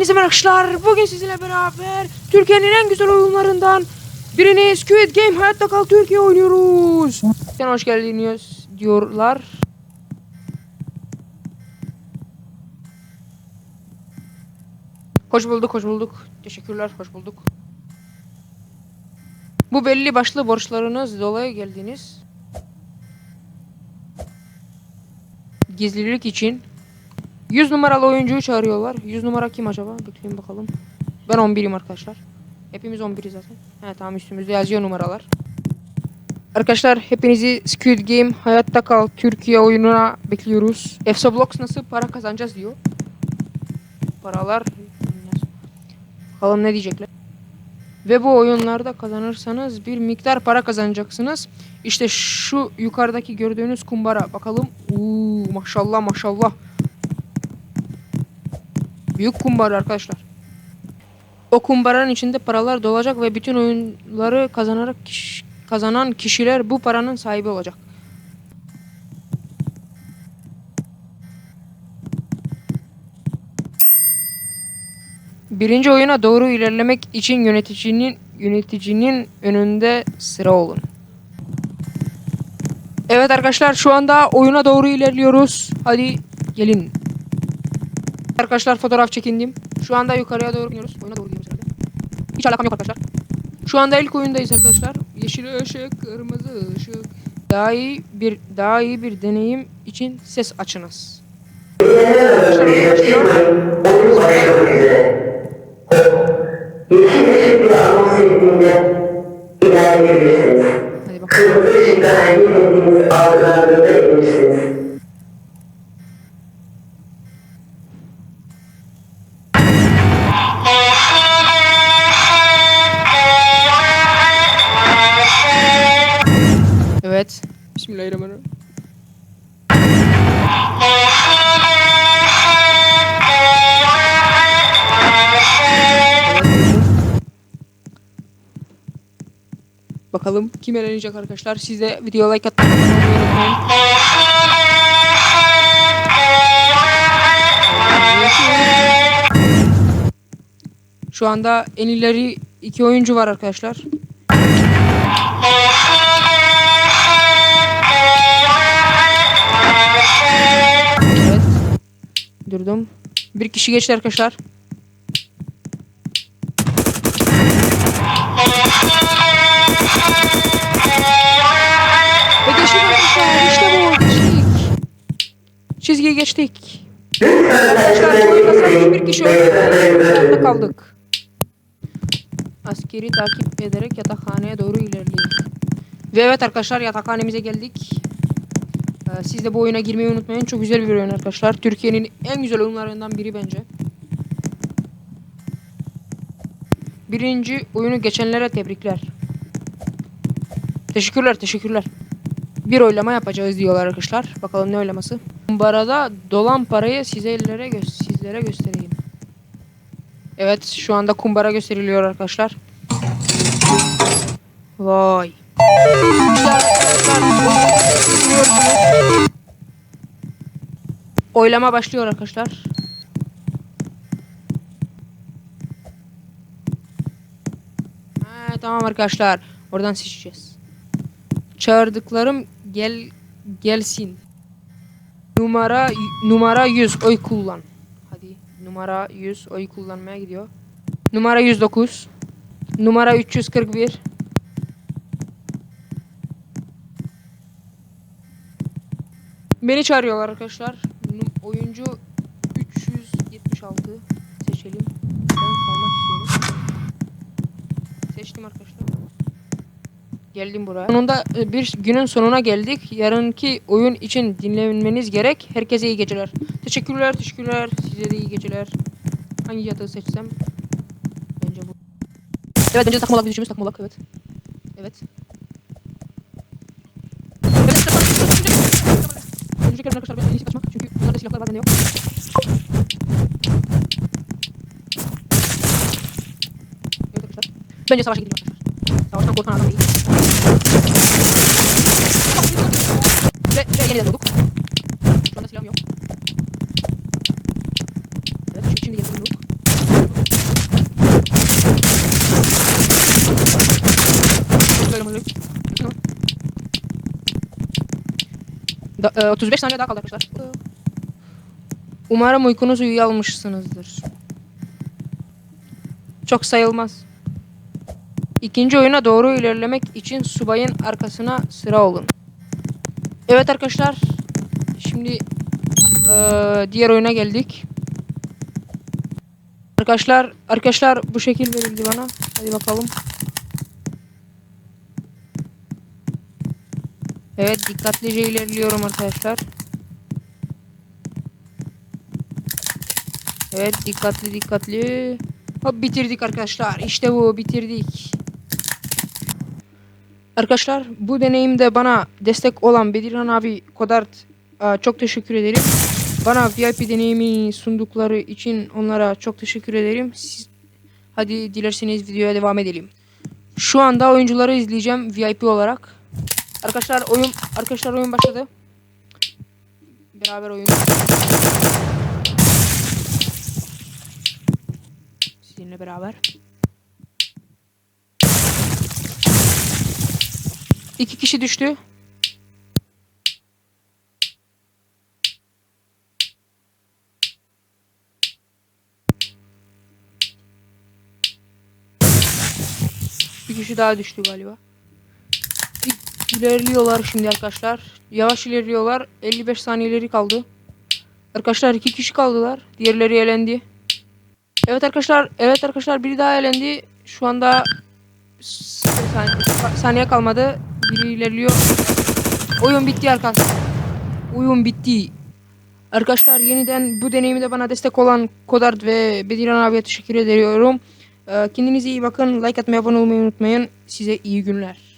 Hepinize merhaba arkadaşlar. Bugün sizinle beraber Türkiye'nin en güzel oyunlarından birini Squid Game Hayatta Kal Türkiye oynuyoruz. Sen hoş geldiniz diyorlar. Hoş bulduk, hoş bulduk. Teşekkürler, hoş bulduk. Bu belli başlı borçlarınız dolayı geldiniz. Gizlilik için 100 numaralı oyuncuyu çağırıyorlar. 100 numara kim acaba? Bekleyin bakalım. Ben 11'im arkadaşlar. Hepimiz 11'iz zaten. He tamam üstümüzde yazıyor numaralar. Arkadaşlar hepinizi Squid Game Hayatta Kal Türkiye oyununa bekliyoruz. Efsa Blocks nasıl para kazanacağız diyor. Paralar Bakalım ne diyecekler. Ve bu oyunlarda kazanırsanız bir miktar para kazanacaksınız. İşte şu yukarıdaki gördüğünüz kumbara. Bakalım. Uuu maşallah maşallah. Büyük kumbara arkadaşlar. O kumbaranın içinde paralar dolacak ve bütün oyunları kazanarak kiş- kazanan kişiler bu paranın sahibi olacak. Birinci oyuna doğru ilerlemek için yöneticinin yöneticinin önünde sıra olun. Evet arkadaşlar şu anda oyuna doğru ilerliyoruz. Hadi gelin. Arkadaşlar fotoğraf çekindim. Şu anda yukarıya doğru gidiyoruz. Oyuna doğru gidiyoruz herhalde. Hiç alakam yok arkadaşlar. Şu anda ilk oyundayız arkadaşlar. Yeşil ışık, kırmızı ışık. Daha iyi bir daha iyi bir deneyim için ses açınız. Hadi bakalım. Kırmızı ışıkta hareket ettiğiniz algılandığında edebilirsiniz. Evet. Bismillahirrahmanirrahim. Bakalım kim eğlenecek arkadaşlar. Siz de video like atmayı unutmayın. Şu anda en ileri iki oyuncu var arkadaşlar. Durdum. Bir kişi geçti arkadaşlar. Ve geçtik arkadaşlar. İşte bu. Geçtik. Çizgiyi geçtik. Arkadaşlar oyunda sadece bir kişi öldü. kaldık. Askeri takip ederek yatakhaneye doğru ilerleyin. Ve evet arkadaşlar yatakhanemize geldik. Ee, Siz de bu oyuna girmeyi unutmayın. Çok güzel bir oyun arkadaşlar. Türkiye'nin en güzel oyunlarından biri bence. Birinci oyunu geçenlere tebrikler. Teşekkürler, teşekkürler. Bir oylama yapacağız diyorlar arkadaşlar. Bakalım ne oylaması. Kumbarada dolan parayı sizlere gö sizlere göstereyim. Evet, şu anda kumbara gösteriliyor arkadaşlar. Vay. Oylama başlıyor arkadaşlar. Ha, tamam arkadaşlar. Oradan seçeceğiz. Çağırdıklarım gel gelsin. Numara numara 100 oy kullan. Hadi numara 100 oy kullanmaya gidiyor. Numara 109. Numara 341. Beni çağırıyorlar arkadaşlar. Oyuncu 376 seçelim. Ben kalmak istiyorum. Seçtim arkadaşlar. Geldim buraya. Sonunda e, bir günün sonuna geldik. Yarınki oyun için dinlenmeniz gerek. Herkese iyi geceler. Teşekkürler, teşekkürler. Size de iyi geceler. Hangi yatağı seçsem? Bence bu. Evet, bence takmalak bir düşümüz takmalak. Evet. Evet, Önceki yerden arkadaşlar ben en iyisi kaçmak. Çünkü bunlarda silahlar bende yok. Evet arkadaşlar. Bence savaşa gidelim arkadaşlar. Savaştan korkan adam değil. Ve, ve yeniden doğduk. Da- e, 35 saniye daha kaldı arkadaşlar. Umarım uykunuzu iyi almışsınızdır. Çok sayılmaz. İkinci oyuna doğru ilerlemek için subayın arkasına sıra olun. Evet arkadaşlar. Şimdi eee, diğer oyuna geldik. Arkadaşlar, arkadaşlar bu şekil verildi bana. Hadi bakalım. Evet, dikkatlice ilerliyorum arkadaşlar. Evet, dikkatli dikkatli. Hop bitirdik arkadaşlar. İşte bu bitirdik. Arkadaşlar bu deneyimde bana destek olan Bedirhan abi Kodart e, çok teşekkür ederim. Bana VIP deneyimi sundukları için onlara çok teşekkür ederim. Siz, hadi dilerseniz videoya devam edelim. Şu anda oyuncuları izleyeceğim VIP olarak. Arkadaşlar oyun arkadaşlar oyun başladı. Beraber oyun. Sizinle beraber. İki kişi düştü. Bir kişi daha düştü galiba. İlerliyorlar şimdi arkadaşlar. Yavaş ilerliyorlar. 55 saniyeleri kaldı. Arkadaşlar iki kişi kaldılar. Diğerleri elendi. Evet arkadaşlar, evet arkadaşlar biri daha elendi. Şu anda saniye, saniye kalmadı. Biri ilerliyor. Oyun bitti arkadaşlar. Oyun bitti. Arkadaşlar yeniden bu deneyimde bana destek olan Kodart ve Bediran abiye teşekkür ediyorum. Ee, Kendinize iyi bakın. Like atmayı, abone olmayı unutmayın. Size iyi günler.